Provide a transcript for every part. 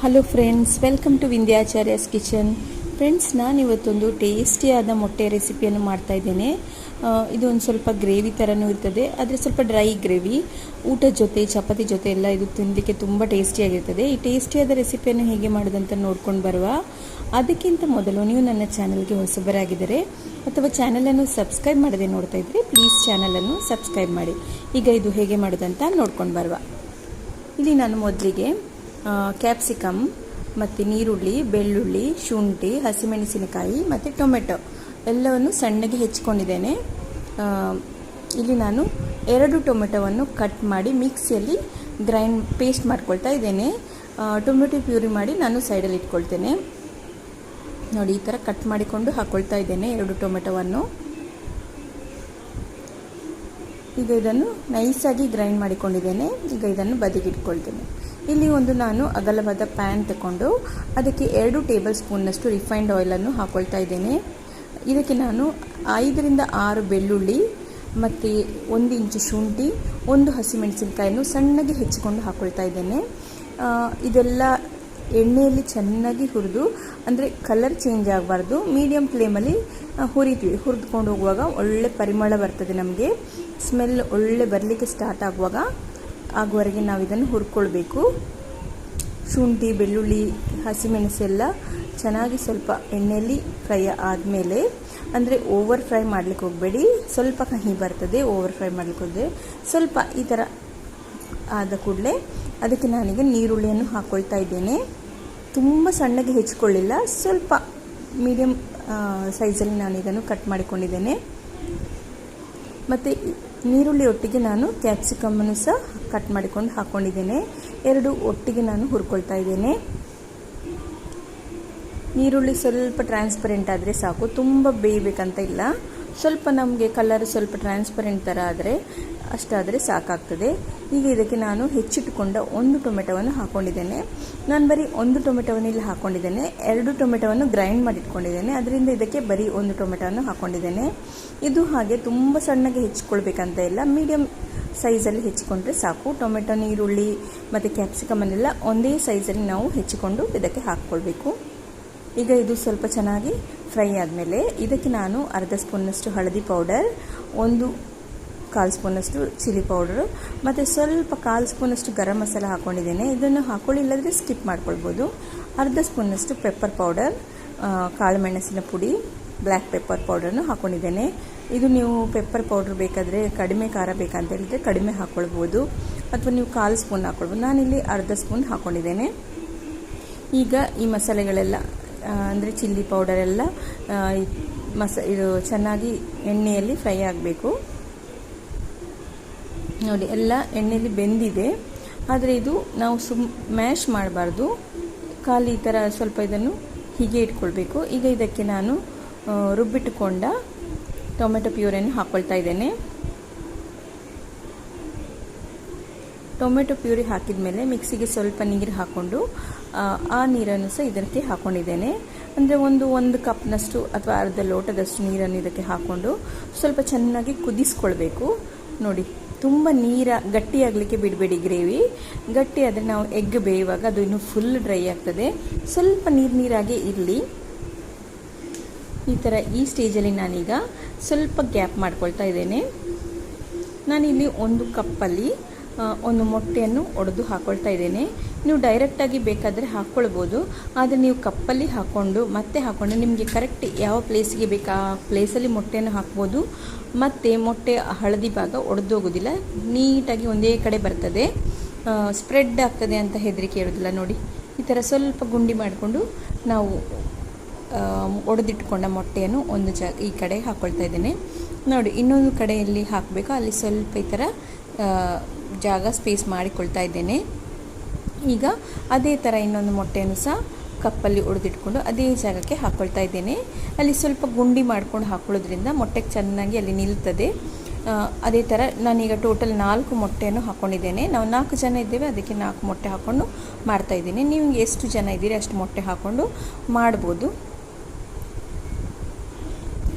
Hello friends welcome to ವಿಂಧ್ಯಾಚಾರ್ಯಸ್ kitchen friends ನಾನು ಇವತ್ತೊಂದು ಟೇಸ್ಟಿಯಾದ ಮೊಟ್ಟೆ ರೆಸಿಪಿಯನ್ನು ಮಾಡ್ತಾ ಇದ್ದೇನೆ. ಇದು ಒಂದು ಸ್ವಲ್ಪ ಗ್ರೇವಿ ಥರನೂ ಇರ್ತದೆ. ಆದರೆ ಸ್ವಲ್ಪ ಡ್ರೈ ಗ್ರೇವಿ ಊಟದ ಜೊತೆ, ಚಪಾತಿ ಜೊತೆ ಎಲ್ಲ ಇದು ತಿನ್ನಲಿಕ್ಕೆ ತುಂಬ ಟೇಸ್ಟಿಯಾಗಿರ್ತದೆ ಈ ಟೇಸ್ಟಿಯಾದ ರೆಸಿಪಿಯನ್ನು ಹೇಗೆ ಮಾಡೋದಂತ ನೋಡ್ಕೊಂಡು ಬರುವ. ಅದಕ್ಕಿಂತ ಮೊದಲು ನೀವು ನನ್ನ ಚಾನಲ್ಗೆ ಹೊಸಬರಾಗಿದ್ದರೆ ಅಥವಾ ಚಾನಲನ್ನು ಸಬ್ಸ್ಕ್ರೈಬ್ ಮಾಡದೆ ನೋಡ್ತಾ ಇದ್ದರೆ ಪ್ಲೀಸ್ ಚಾನಲನ್ನು ಸಬ್ಸ್ಕ್ರೈಬ್ ಮಾಡಿ. ಈಗ ಇದು ಹೇಗೆ ಮಾಡೋದಂತ ನೋಡ್ಕೊಂಡು ಬರುವ. ಇಲ್ಲಿ ನಾನು ಮೊದಲಿಗೆ ಕ್ಯಾಪ್ಸಿಕಮ್ ಮತ್ತು ನೀರುಳ್ಳಿ, ಬೆಳ್ಳುಳ್ಳಿ, ಶುಂಠಿ, ಹಸಿಮೆಣಸಿನಕಾಯಿ, ಮತ್ತು ಟೊಮೆಟೊ ಎಲ್ಲವನ್ನು ಸಣ್ಣಗೆ ಹೆಚ್ಚಿಕೊಂಡಿದ್ದೇನೆ ಇಲ್ಲಿ ನಾನು ಎರಡು ಟೊಮೆಟೊವನ್ನು ಕಟ್ ಮಾಡಿ ಮಿಕ್ಸಿಯಲ್ಲಿ ಗ್ರೈಂಡ್ ಪೇಸ್ಟ್ ಮಾಡ್ಕೊಳ್ತಾ ಇದ್ದೇನೆ. ಟೊಮೆಟೊ ಪ್ಯೂರಿ ಮಾಡಿ ನಾನು ಸೈಡಲ್ಲಿ ಇಟ್ಕೊಳ್ತೇನೆ. ನೋಡಿ, ಈ ಥರ ಕಟ್ ಮಾಡಿಕೊಂಡು ಹಾಕ್ಕೊಳ್ತಾ ಇದ್ದೇನೆ ಎರಡು ಟೊಮೆಟೊವನ್ನು. ಈಗ ಇದನ್ನು ನೈಸಾಗಿ ಗ್ರೈಂಡ್ ಮಾಡಿಕೊಂಡಿದ್ದೇನೆ. ಈಗ ಇದನ್ನು ಬದಿಗೆ ಇಟ್ಕೊಳ್ತೇನೆ. ಇಲ್ಲಿ ಒಂದು ನಾನು ಅಗಲವಾದ ಪ್ಯಾನ್ ತಗೊಂಡು ಅದಕ್ಕೆ ಎರಡು ಟೇಬಲ್ ಸ್ಪೂನ್ನಷ್ಟು ರಿಫೈನ್ಡ್ ಆಯಿಲನ್ನು ಹಾಕ್ಕೊಳ್ತಾ ಇದ್ದೇನೆ. ಇದಕ್ಕೆ ನಾನು ಐದರಿಂದ ಆರು ಬೆಳ್ಳುಳ್ಳಿ ಮತ್ತು ಒಂದು ಇಂಚು ಶುಂಠಿ, ಒಂದು ಹಸಿಮೆಣಸಿನಕಾಯನ್ನು ಸಣ್ಣಗೆ ಹೆಚ್ಚಿಕೊಂಡು ಹಾಕೊಳ್ತಾ ಇದ್ದೇನೆ. ಇದೆಲ್ಲ ಎಣ್ಣೆಯಲ್ಲಿ ಚೆನ್ನಾಗಿ ಹುರಿದು, ಅಂದರೆ ಕಲರ್ ಚೇಂಜ್ ಆಗಬಾರ್ದು. ಮೀಡಿಯಮ್ ಫ್ಲೇಮಲ್ಲಿ ಹುರಿತೀವಿ ಹುರಿದುಕೊಂಡು ಹೋಗುವಾಗ ಒಳ್ಳೆ ಪರಿಮಳ ಬರ್ತದೆ ನಮಗೆ. ಸ್ಮೆಲ್ ಒಳ್ಳೆ ಬರಲಿಕ್ಕೆ ಸ್ಟಾರ್ಟ್ ಆಗುವಾಗ ಆಗುವವರೆಗೆ ನಾವು ಇದನ್ನು ಹುರ್ಕೊಳ್ಬೇಕು. ಶುಂಠಿ, ಬೆಳ್ಳುಳ್ಳಿ, ಹಸಿಮೆಣಸೆಲ್ಲ ಚೆನ್ನಾಗಿ ಸ್ವಲ್ಪ ಎಣ್ಣೆಯಲ್ಲಿ ಫ್ರೈ ಆದಮೇಲೆ, ಅಂದರೆ ಓವರ್ ಫ್ರೈ ಮಾಡಲಿಕ್ಕೆ ಹೋಗಬೇಡಿ. ಸ್ವಲ್ಪ ಕಹಿ ಬರ್ತದೆ, ಓವರ್ ಫ್ರೈ ಮಾಡಲಿಕ್ಕೆ ಹೋದರೆ ಸ್ವಲ್ಪ ಈ ಥರ ಆದ ಕೂಡಲೇ ಅದಕ್ಕೆ ನಾನೀಗ ನೀರುಳ್ಳಿಯನ್ನು ಹಾಕ್ಕೊಳ್ತಾ ಇದ್ದೇನೆ. ತುಂಬ ಸಣ್ಣಗೆ ಹೆಚ್ಚಿಕೊಳ್ಳಿಲ್ಲ ಸ್ವಲ್ಪ ಮೀಡಿಯಮ್ ಸೈಜಲ್ಲಿ ನಾನು ಇದನ್ನು ಕಟ್ ಮಾಡಿಕೊಂಡಿದ್ದೇನೆ. ಮತ್ತು ನೀರುಳ್ಳಿ ಒಟ್ಟಿಗೆ ನಾನು ಕ್ಯಾಪ್ಸಿಕಮ್ಮನ್ನು ಸಹ ಕಟ್ ಮಾಡಿಕೊಂಡು ಹಾಕ್ಕೊಂಡಿದ್ದೇನೆ ಎರಡು ಒಟ್ಟಿಗೆ ನಾನು ಹುರ್ಕೊಳ್ತಾ ಇದ್ದೇನೆ. ನೀರುಳ್ಳಿ ಸ್ವಲ್ಪ ಟ್ರಾನ್ಸ್ಪರೆಂಟ್ ಆದರೆ ಸಾಕು. ತುಂಬ ಬೇಯಬೇಕಂತ ಇಲ್ಲ. ಸ್ವಲ್ಪ ನಮಗೆ ಕಲರ್ ಸ್ವಲ್ಪ ಟ್ರಾನ್ಸ್ಪರೆಂಟ್ ಥರ ಆದರೆ ಅಷ್ಟಾದರೆ ಸಾಕಾಗ್ತದೆ. ಈಗ ಇದಕ್ಕೆ ನಾನು ಹೆಚ್ಚಿಟ್ಟುಕೊಂಡ ಒಂದು ಟೊಮೆಟೊವನ್ನು ಹಾಕ್ಕೊಂಡಿದ್ದೇನೆ ನಾನು ಬರೀ ಒಂದು ಟೊಮೆಟೊವನ್ನು ಇಲ್ಲಿ ಹಾಕ್ಕೊಂಡಿದ್ದೇನೆ ಎರಡು ಟೊಮೆಟೊವನ್ನು ಗ್ರೈಂಡ್ ಮಾಡಿ ಇಟ್ಕೊಂಡಿದ್ದೇನೆ ಅದರಿಂದ ಇದಕ್ಕೆ ಬರೀ ಒಂದು ಟೊಮೆಟೊವನ್ನು ಹಾಕ್ಕೊಂಡಿದ್ದೇನೆ ಇದು ಹಾಗೆ ತುಂಬ ಸಣ್ಣಗೆ ಹೆಚ್ಚಿಕೊಳ್ಬೇಕಂತ ಇಲ್ಲ. ಮೀಡಿಯಮ್ ಸೈಜಲ್ಲಿ ಹೆಚ್ಚಿಕೊಂಡ್ರೆ ಸಾಕು. ಟೊಮೆಟೊ ನೀರುಳ್ಳಿ ಮತ್ತು ಕ್ಯಾಪ್ಸಿಕಮನ್ನೆಲ್ಲ ಒಂದೇ ಸೈಜಲ್ಲಿ ನಾವು ಹೆಚ್ಚಿಕೊಂಡು ಇದಕ್ಕೆ ಹಾಕ್ಕೊಳ್ಬೇಕು. ಈಗ ಇದು ಸ್ವಲ್ಪ ಚೆನ್ನಾಗಿ ಫ್ರೈ ಆದಮೇಲೆ ಇದಕ್ಕೆ ನಾನು ಅರ್ಧ ಸ್ಪೂನ್ನಷ್ಟು ಹಳದಿ ಪೌಡರ್, ಒಂದು ಕಾಲು ಸ್ಪೂನಷ್ಟು ಚಿಲ್ಲಿ ಪೌಡರು ಮತ್ತು ಸ್ವಲ್ಪ ಕಾಲು ಸ್ಪೂನಷ್ಟು ಗರಂ ಮಸಾಲ ಹಾಕ್ಕೊಂಡಿದ್ದೇನೆ ಇದನ್ನು ಹಾಕೊಳ್ಳಿಲ್ಲದ್ರೆ ಸ್ಕಿಪ್ ಮಾಡ್ಕೊಳ್ಬೋದು. ಅರ್ಧ ಸ್ಪೂನಷ್ಟು ಪೆಪ್ಪರ್ ಪೌಡರ್ ಕಾಳು ಮೆಣಸಿನ ಪುಡಿ ಬ್ಲ್ಯಾಕ್ ಪೆಪ್ಪರ್ ಪೌಡರ್ನು ಹಾಕ್ಕೊಂಡಿದ್ದೇನೆ ಇದು ನೀವು ಪೆಪ್ಪರ್ ಪೌಡ್ರ್ ಬೇಕಾದರೆ ಕಡಿಮೆ ಖಾರ ಬೇಕಂತ ಹೇಳಿದರೆ ಕಡಿಮೆ ಹಾಕ್ಕೊಳ್ಬೋದು ಅಥವಾ ನೀವು ಕಾಲು ಸ್ಪೂನ್ ಹಾಕ್ಕೊಳ್ಬೋದು ನಾನಿಲ್ಲಿ ಅರ್ಧ ಸ್ಪೂನ್ ಹಾಕ್ಕೊಂಡಿದ್ದೇನೆ ಈಗ ಈ ಮಸಾಲೆಗಳೆಲ್ಲ ಅಂದರೆ ಚಿಲ್ಲಿ ಪೌಡರ್ ಎಲ್ಲ ಆ, ಮಸ ಇದು ಚೆನ್ನಾಗಿ ಎಣ್ಣೆಯಲ್ಲಿ ಫ್ರೈ ಆಗಬೇಕು. ನೋಡಿ, ಎಲ್ಲ ಎಣ್ಣೆಯಲ್ಲಿ ಬೆಂದಿದೆ. ಆದರೆ ಇದು ನಾವು ಸುಮ್ ಮ್ಯಾಶ್ ಮಾಡಬಾರ್ದು. ಖಾಲಿ ಈ ಥರ ಸ್ವಲ್ಪ ಇದನ್ನು ಹೀಗೆ ಇಟ್ಕೊಳ್ಬೇಕು. ಈಗ ಇದಕ್ಕೆ ನಾನು ರುಬ್ಬಿಟ್ಟುಕೊಂಡ ಟೊಮೆಟೊ ಪ್ಯೂರನ್ನು ಹಾಕ್ಕೊಳ್ತಾ ಇದ್ದೇನೆ. ಟೊಮೆಟೊ ಪ್ಯೂರಿ ಹಾಕಿದ ಮೇಲೆ ಮಿಕ್ಸಿಗೆ ಸ್ವಲ್ಪ ನೀರು ಹಾಕ್ಕೊಂಡು, ಆ ನೀರನ್ನು ಸಹ ಇದಕ್ಕೆ ಹಾಕ್ಕೊಂಡಿದ್ದೇನೆ ಅಂದರೆ ಒಂದು ಒಂದು ಕಪ್ನಷ್ಟು ಅಥವಾ ಅರ್ಧ ಲೋಟದಷ್ಟು ನೀರನ್ನು ಇದಕ್ಕೆ ಹಾಕ್ಕೊಂಡು ಸ್ವಲ್ಪ ಚೆನ್ನಾಗಿ ಕುದಿಸ್ಕೊಳ್ಬೇಕು. ನೋಡಿ. ತುಂಬ ನೀರ ಗಟ್ಟಿಯಾಗಲಿಕ್ಕೆ ಬಿಡಬೇಡಿ ಗ್ರೇವಿ. ಗಟ್ಟಿ ಆದರೆ ನಾವು ಎಗ್ ಬೇಯುವಾಗ ಅದು ಇನ್ನು ಫುಲ್ ಡ್ರೈ ಆಗ್ತದೆ. ಸ್ವಲ್ಪ ನೀರು ನೀರಾಗಿ ಇರಲಿ. ಈ ಥರ ಈ ಸ್ಟೇಜಲ್ಲಿ ನಾನೀಗ ಸ್ವಲ್ಪ ಗ್ಯಾಪ್ ಮಾಡ್ಕೊಳ್ತಾ ಇದ್ದೇನೆ. ನಾನಿಲ್ಲಿ ಒಂದು ಕಪ್ಪಲ್ಲಿ ಒಂದು ಮೊಟ್ಟೆಯನ್ನು ಒಡೆದು ಹಾಕ್ಕೊಳ್ತಾ ಇದ್ದೇನೆ. ನೀವು ಡೈರೆಕ್ಟಾಗಿ ಬೇಕಾದರೆ ಹಾಕ್ಕೊಳ್ಬೋದು. ಆದರೆ ನೀವು ಕಪ್ಪಲ್ಲಿ ಹಾಕ್ಕೊಂಡು ಮತ್ತೆ ಹಾಕ್ಕೊಂಡು ನಿಮಗೆ ಕರೆಕ್ಟ್ ಯಾವ ಪ್ಲೇಸಿಗೆ ಬೇಕು ಆ ಪ್ಲೇಸಲ್ಲಿ ಮೊಟ್ಟೆಯನ್ನು ಹಾಕ್ಬೋದು. ಮತ್ತು ಮೊಟ್ಟೆ ಹಳದಿ ಭಾಗ ಒಡೆದೋಗೋದಿಲ್ಲ, ನೀಟಾಗಿ ಒಂದೇ ಕಡೆ ಬರ್ತದೆ. ಸ್ಪ್ರೆಡ್ ಆಗ್ತದೆ ಅಂತ ಹೆದರಿಕೆ ಇರೋದಿಲ್ಲ ನೋಡಿ. ಈ ಥರ ಸ್ವಲ್ಪ ಗುಂಡಿ ಮಾಡಿಕೊಂಡು ನಾವು ಒಡೆದಿಟ್ಕೊಂಡ ಮೊಟ್ಟೆಯನ್ನು ಒಂದು ಜಾಗ ಈ ಕಡೆ ಹಾಕ್ಕೊಳ್ತಾ ಇದ್ದೇನೆ. ನೋಡಿ, ಇನ್ನೊಂದು ಕಡೆಯಲ್ಲಿ ಹಾಕಬೇಕು. ಅಲ್ಲಿ ಸ್ವಲ್ಪ ಈ ಥರ ಜಾಗ ಸ್ಪೇಸ್ ಮಾಡಿಕೊಳ್ತಾ ಇದ್ದೇನೆ. ಈಗ ಅದೇ ಥರ ಇನ್ನೊಂದು ಮೊಟ್ಟೆಯನ್ನು ಸಹ ಕಪ್ಪಲ್ಲಿ ಒಡೆದಿಟ್ಕೊಂಡು ಅದೇ ಜಾಗಕ್ಕೆ ಹಾಕ್ಕೊಳ್ತಾ ಇದ್ದೇನೆ. ಅಲ್ಲಿ ಸ್ವಲ್ಪ ಗುಂಡಿ ಮಾಡ್ಕೊಂಡು ಹಾಕೊಳ್ಳೋದ್ರಿಂದ ಮೊಟ್ಟೆಗೆ ಚೆನ್ನಾಗಿ ಅಲ್ಲಿ ನಿಲ್ತದೆ. ಅದೇ ಥರ ನಾನೀಗ ಟೋಟಲ್ ನಾಲ್ಕು ಮೊಟ್ಟೆಯನ್ನು ಹಾಕ್ಕೊಂಡಿದ್ದೇನೆ ನಾವು ನಾಲ್ಕು ಜನ ಇದ್ದೇವೆ, ಅದಕ್ಕೆ ನಾಲ್ಕು ಮೊಟ್ಟೆ ಹಾಕ್ಕೊಂಡು ಮಾಡ್ತಾಯಿದ್ದೀನಿ ನೀವು ಎಷ್ಟು ಜನ ಇದ್ದೀರಿ ಅಷ್ಟು ಮೊಟ್ಟೆ ಹಾಕ್ಕೊಂಡು ಮಾಡ್ಬೋದು.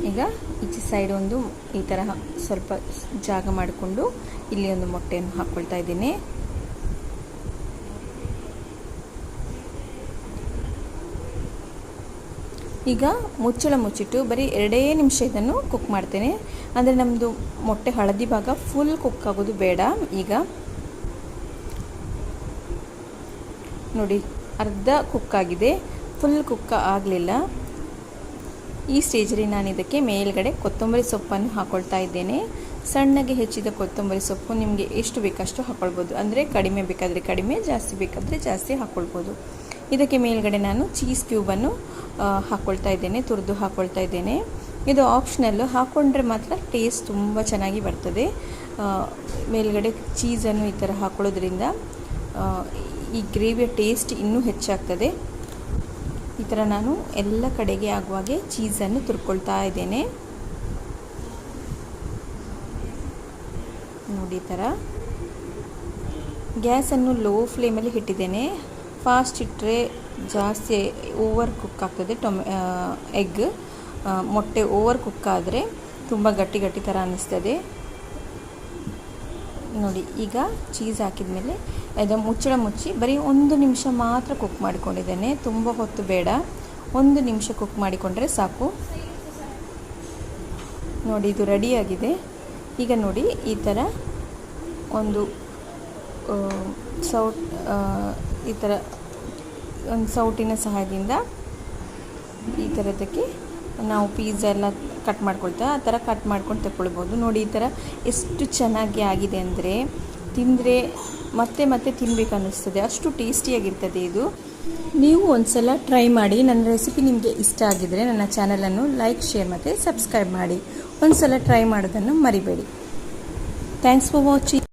ಈಗ ಈಚೆ ಸೈಡ್ ಒಂದು ಈ ಥರ ಸ್ವಲ್ಪ ಜಾಗ ಮಾಡಿಕೊಂಡು ಇಲ್ಲಿ ಒಂದು ಮೊಟ್ಟೆಯನ್ನು ಹಾಕ್ಕೊಳ್ತಾ ಇದ್ದೀನಿ. ಈಗ ಮುಚ್ಚಳ ಮುಚ್ಚಿಟ್ಟು ಬರೀ ಎರಡೇ ನಿಮಿಷ ಇದನ್ನು ಕುಕ್ ಮಾಡ್ತೇನೆ. ಅಂದರೆ ನಮ್ಮದು ಮೊಟ್ಟೆ ಹಳದಿ ಭಾಗ ಫುಲ್ ಕುಕ್ ಆಗೋದು ಬೇಡ. ಈಗ ನೋಡಿ, ಅರ್ಧ ಕುಕ್ ಆಗಿದೆ. ಫುಲ್ ಕುಕ್ ಆಗಲಿಲ್ಲ. ಈ ಸ್ಟೇಜಲ್ಲಿ ನಾನು ಇದಕ್ಕೆ ಮೇಲ್ಗಡೆ ಕೊತ್ತಂಬರಿ ಸೊಪ್ಪನ್ನು ಹಾಕೊಳ್ತಾ ಇದ್ದೇನೆ. ಸಣ್ಣಗೆ ಹೆಚ್ಚಿದ ಕೊತ್ತಂಬರಿ ಸೊಪ್ಪು ನಿಮಗೆ ಎಷ್ಟು ಬೇಕಷ್ಟು ಹಾಕ್ಕೊಳ್ಬೋದು ಅಂದರೆ ಕಡಿಮೆ ಬೇಕಾದರೆ ಕಡಿಮೆ, ಜಾಸ್ತಿ ಬೇಕಾದರೆ ಜಾಸ್ತಿ ಹಾಕ್ಕೊಳ್ಬೋದು ಇದಕ್ಕೆ ಮೇಲ್ಗಡೆ ನಾನು ಚೀಸ್ ಕ್ಯೂಬನ್ನು ಹಾಕ್ಕೊಳ್ತಾ ಇದ್ದೇನೆ, ತುರಿದು ಹಾಕ್ಕೊಳ್ತಾ ಇದ್ದೇನೆ. ಇದು ಆಪ್ಷನಲ್ಲು ಹಾಕ್ಕೊಂಡ್ರೆ ಮಾತ್ರ ಟೇಸ್ಟ್ ತುಂಬ ಚೆನ್ನಾಗಿ ಬರ್ತದೆ. ಮೇಲ್ಗಡೆ ಚೀಸನ್ನು ಈ ಥರ ಹಾಕ್ಕೊಳ್ಳೋದ್ರಿಂದ ಈ ಗ್ರೇವಿಯ ಟೇಸ್ಟ್ ಇನ್ನೂ ಹೆಚ್ಚಾಗ್ತದೆ. ಈ ಥರ ನಾನು ಎಲ್ಲ ಕಡೆಗೆ ಆಗುವಾಗೆ ಚೀಸನ್ನು ತುರ್ಕೊಳ್ತಾ ಇದ್ದೇನೆ. ನೋಡಿ ಈ ಥರ ಗ್ಯಾಸನ್ನು ಲೋ ಫ್ಲೇಮಲ್ಲಿ ಇಟ್ಟಿದ್ದೇನೆ. ಫಾಸ್ಟ್ ಇಟ್ಟರೆ ಜಾಸ್ತಿ ಓವರ್ ಕುಕ್ ಆಗ್ತದೆ, ಟೊಮೆ ಎಗ್. ಮೊಟ್ಟೆ ಓವರ್ ಕುಕ್ ಆದರೆ ತುಂಬ ಗಟ್ಟಿ ಗಟ್ಟಿ ಥರ ಅನ್ನಿಸ್ತದೆ. ನೋಡಿ, ಈಗ ಚೀಸ್ ಹಾಕಿದ ಮೇಲೆ ಅದು ಮುಚ್ಚಳ ಮುಚ್ಚಿ ಬರೀ ಒಂದು ನಿಮಿಷ ಮಾತ್ರ ಕುಕ್ ಮಾಡಿಕೊಂಡಿದ್ದೇನೆ. ತುಂಬ ಹೊತ್ತು ಬೇಡ. ಒಂದು ನಿಮಿಷ ಕುಕ್ ಮಾಡಿಕೊಂಡ್ರೆ ಸಾಕು. ನೋಡಿ, ಇದು ರೆಡಿಯಾಗಿದೆ ಈಗ ನೋಡಿ, ಈ ಥರ ಒಂದು ಸೌಟ್ ಈ ಥರ ಒಂದು ಸೌಟಿನ ಸಹಾಯದಿಂದ ಈ ಥರದಕ್ಕೆ ನಾವು ಪೀಝಾ ಎಲ್ಲ ಕಟ್ ಮಾಡ್ಕೊಳ್ತಾ, ಆ ಥರ ಕಟ್ ಮಾಡ್ಕೊಂಡು ತಗೊಳ್ಬೋದು ನೋಡಿ, ಈ ಥರ ಎಷ್ಟು ಚೆನ್ನಾಗಿ ಆಗಿದೆ ಅಂದರೆ ತಿಂದರೆ ಮತ್ತೆ ಮತ್ತೆ ತಿನ್ಬೇಕು ಅನ್ನಿಸ್ತದೆ. ಅಷ್ಟು ಟೇಸ್ಟಿಯಾಗಿರ್ತದೆ ಇದು. ನೀವು ಒಂದ್ಸಲ ಟ್ರೈ ಮಾಡಿ, ನನ್ನ ರೆಸಿಪಿ ನಿಮಗೆ ಇಷ್ಟ ಆಗಿದರೆ ನನ್ನ ಚಾನಲನ್ನು ಲೈಕ್ ಶೇರ್ ಮತ್ತು ಸಬ್ಸ್ಕ್ರೈಬ್ ಮಾಡಿ. ಒಂದ್ಸಲ ಟ್ರೈ ಮಾಡೋದನ್ನು ಮರಿಬೇಡಿ. Thanks for watching